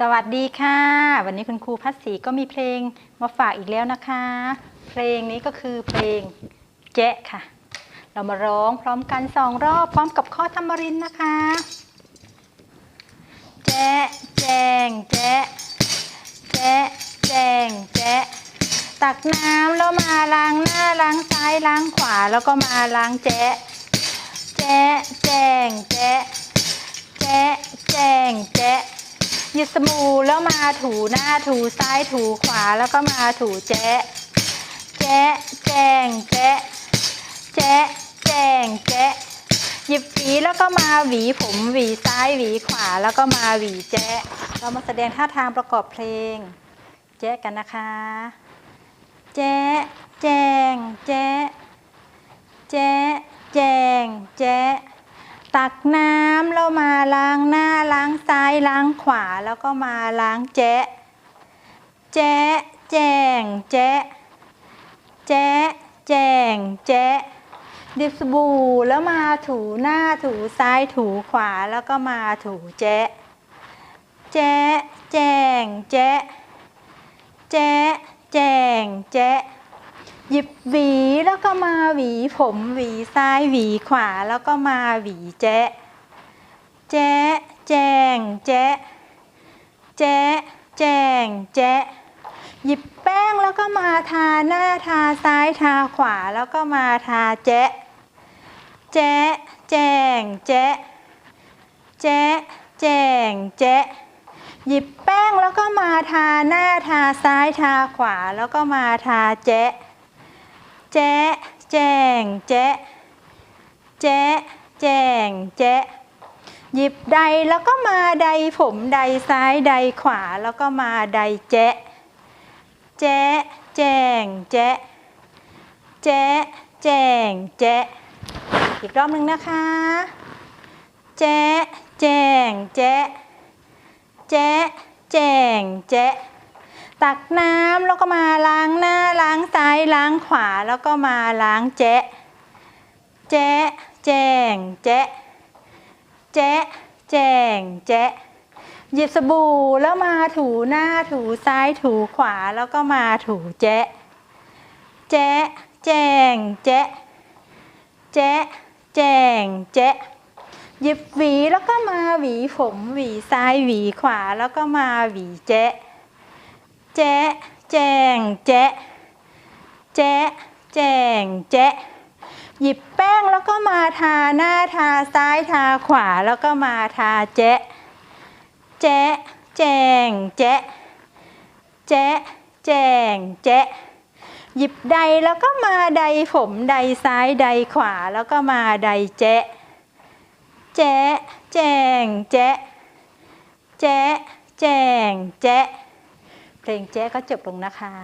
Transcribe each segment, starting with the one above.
สวัสดีค่ะ วันนี้คุณครูพัศสีก็มีเพลงมาฝากอีกแล้วนะคะ เพลงนี้ก็คือเพลงแจ๊ะค่ะ เรามาร้องพร้อมกันสองรอบพร้อมกับข้อธรรมรินทร์นะคะ แจ๊ะแจงแจ๊ะ น้ำแล้วมาล้างหน้าล้างซ้ายล้างขวาแล้วก็มาล้างแจ๊ะแจ๊ะแจงแจ๊ะแจ๊ะแจงแจ๊ะหยิบสบู่แล้วมาถูหน้าถูซ้ายถูขวาแล้วก็มาถูแจ๊ะแจ๊ะแจงแจ๊ะแจ๊ะแจงแจ๊ะหยิบหวีแล้วก็มาหวีผมหวีซ้ายหวีขวาแล้วก็มาหวีแจ๊ะเรามาแสดงท่าทางประกอบเพลง แจ๊ะกันนะคะ แจ๊ะแจง แจ๊ะแจ๊ะแจง แจ๊ะตักน้ำแล้วมาล้างหน้าล้างซ้ายล้างขวาแล้วก็มาล้างแจ๊ะแจ๊ะแจง แจ๊ะแจ๊ะแจง แจ๊ะดิบสบู่แล้วมาถูหน้าถูซ้ายถูขวาแล้วก็มาถูแจ๊ะแจ๊ะแจง แจ๊ะแจ๊ะ แจงแจ๊ะหยิบหวีแล้วก็มาหวี ผมหวีซ้ายหวีขวาแล้วก็มาหวีแจ๊ะแจ๊ะแจงแจ๊ะแจ๊ะแจงแจ๊ะหยิบแป้งแล้วก็มาทาหน้าทาซ้ายทาขวาแล้วก็มาทาแจ๊ะแจ๊ะแจงแจ๊ะแจ๊ะแจงแจ๊ะ หยิบแป้งแล้วก็มาทาหน้าทาซ้ายทาขวาแล้วก็มาทาแจ๊ะแจ๊ะแจงแจ๊ะแจ๊ะแจงแจ๊ะหยิบใดแล้วก็มาใดผมใดซ้ายใดขวาแล้วก็มาใดแจ๊ะแจ๊ะแจงแจ๊ะแจ๊ะแจงแจ๊ะอีกรอบหนึ่งนะคะ แจ๊ะแจงแจ๊ะ แจ๊ะแจงแจ๊ะตักน้ำแล้วก็มาล้างหน้าล้างซ้ายล้างขวาแล้วก็มาล้างแจ๊ะแจ๊ะแจงแจ๊ะแจ๊ะแจงแจ๊ะหยิบสบู่แล้วมาถูหน้าถูซ้ายถูขวาแล้วก็มาถูแจ๊ะแจ๊ะแจงแจ๊ะแจ๊ะแจงแจ๊ะ หยิบหวีแล้วก็มาหวีผมหวีซ้ายหวีขวาแล้วก็มาหวีแจ๊ะแจ๊ะแจงแจ๊ะแจ๊ะแจงแจ๊ะหยิบแป้งแล้วก็มาทาหน้าทาซ้ายทาขวาแล้วก็มาทาแจ๊ะแจ๊ะแจงแจ๊ะแจ๊ะแจงแจ๊ะหยิบใดแล้วก็มาใดผมใดซ้ายใดขวาแล้วก็มาใดแจ๊ะ แจ๊แจงแจ๊แจ๊แจงแจ๊เพลงแจ๊ก็จบลงนะคะ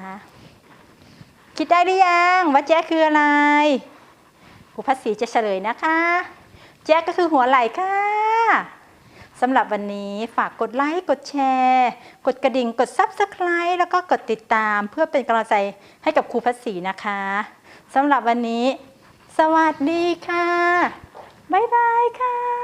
คิดได้หรือยังว่าแจ๊คืออะไรครูพัศสีจะเฉลยนะคะ แจ๊ะก็คือหัวไหล่ค่ะสำหรับวันนี้ฝากกดไลค์กดแชร์ กดกระดิ่งกด Subscribe แล้วก็กดติดตามเพื่อเป็นกำลังใจให้กับครูพัศสีนะคะสำหรับวันนี้ สวัสดีค่ะ บ๊ายบายค่ะ